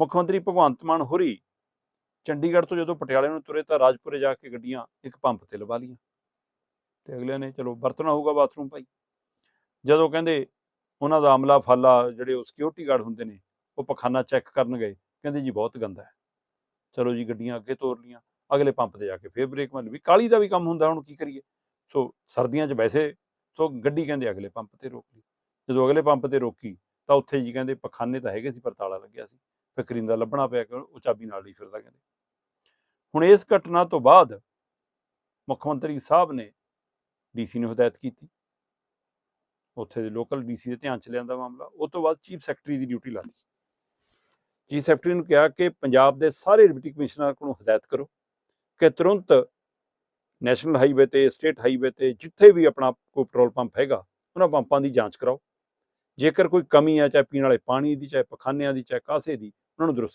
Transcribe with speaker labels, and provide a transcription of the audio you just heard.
Speaker 1: ਮੁੱਖ ਮੰਤਰੀ ਭਗਵੰਤ ਮਾਨ ਹੋਰੀ ਚੰਡੀਗੜ੍ਹ ਤੋਂ ਜਦੋਂ ਪਟਿਆਲੇ ਨੂੰ ਤੁਰੇ ਤਾਂ ਰਾਜਪੁਰੇ ਜਾ ਕੇ ਗੱਡੀਆਂ ਇੱਕ ਪੰਪ ਤੇ ਲਵਾ ਲੀਆਂ ਤੇ ਅਗਲਿਆਂ ਨੇ ਚਲੋ ਵਰਤਣਾ ਹੋਊਗਾ ਬਾਥਰੂਮ ਭਾਈ। ਜਦੋਂ ਕਹਿੰਦੇ ਉਹਨਾਂ ਦਾ ਅਮਲਾ ਫਾਲਾ ਜਿਹੜੇ ਉਹ ਸਿਕਿਉਰਿਟੀ ਗਾਰਡ ਹੁੰਦੇ ਨੇ, ਉਹ ਪਖਾਨਾ ਚੈੱਕ ਕਰਨ ਗਏ, ਕਹਿੰਦੇ ਜੀ ਬਹੁਤ ਗੰਦਾ ਹੈ। ਚਲੋ ਜੀ ਗੱਡੀਆਂ ਅੱਗੇ ਤੋਰ ਲੀਆਂ ਅਗਲੇ ਪੰਪ ਤੇ ਜਾ ਕੇ ਫੇਰ ਬ੍ਰੇਕ ਮਾਰ। ਲਈ ਵੀ ਕਾਲੀ ਦਾ ਵੀ ਕੰਮ ਹੁੰਦਾ, ਹੁਣ ਕੀ ਕਰੀਏ? ਸੋ ਸਰਦੀਆਂ 'ਚ ਵੈਸੇ, ਸੋ ਗੱਡੀ ਕਹਿੰਦੇ ਅਗਲੇ ਪੰਪ ਤੇ ਰੋਕ ਲਈ। ਜਦੋਂ ਅਗਲੇ ਪੰਪ ਤੇ ਰੋਕੀ ਤਾਂ ਉੱਥੇ ਜੀ ਕਹਿੰਦੇ ਪਖਾਨੇ ਤਾਂ ਹੈਗੇ ਸੀ, ਪਰ ਤਾਲਾ ਲੱਗਿਆ ਸੀ। ਫਿਰ ਕਰਿੰਦਾ ਲੱਭਣਾ ਪਿਆ ਕਿ ਉਹ ਚਾਬੀ ਨਾਲ ਨਹੀਂ ਫਿਰਦਾ ਕਹਿੰਦੇ। ਹੁਣ ਇਸ ਘਟਨਾ ਤੋਂ ਬਾਅਦ ਮੁੱਖ ਮੰਤਰੀ ਸਾਹਿਬ ਨੇ ਡੀਸੀ ਨੂੰ ਹਦਾਇਤ ਕੀਤੀ। ਉੱਥੇ ਦੇ ਲੋਕਲ ਡੀਸੀ ਦੇ ਧਿਆਨ ਚ ਲਿਆਂਦਾ ਮਾਮਲਾ। ਉਹ ਤੋਂ ਬਾਅਦ ਚੀਫ ਸੈਕਟਰੀ ਦੀ ਡਿਊਟੀ ਲਾ ਚੀਫ ਸੈਕਟਰੀ ਨੂੰ ਕਿਹਾ ਕਿ ਪੰਜਾਬ ਦੇ ਸਾਰੇ ਡਿਪਟੀ ਕਮਿਸ਼ਨਰ ਨੂੰ ਹਦਾਇਤ ਕਰੋ ਕਿ ਤੁਰੰਤ ਨੈਸ਼ਨਲ ਹਾਈਵੇ ਤੇ, ਸਟੇਟ ਹਾਈਵੇ ਤੇ ਜਿੱਥੇ ਵੀ ਆਪਣਾ ਕੋਈ ਪੈਟਰੋਲ ਪੰਪ ਹੈਗਾ, ਉਹਨਾਂ ਪੰਪਾਂ ਦੀ ਜਾਂਚ ਕਰਾਓ। ਜੇਕਰ ਕੋਈ ਕਮੀ ਹੈ ਚਾਹੇ ਪੀਣ ਵਾਲੇ ਪਾਣੀ ਦੀ, ਚਾਹੇ ਪਖਾਨਿਆਂ ਦੀ, ਚਾਹੇ ਕਾਸੇ ਦੀ ਉਹਨਾਂ ਨੂੰ ਦਰੁਸਤ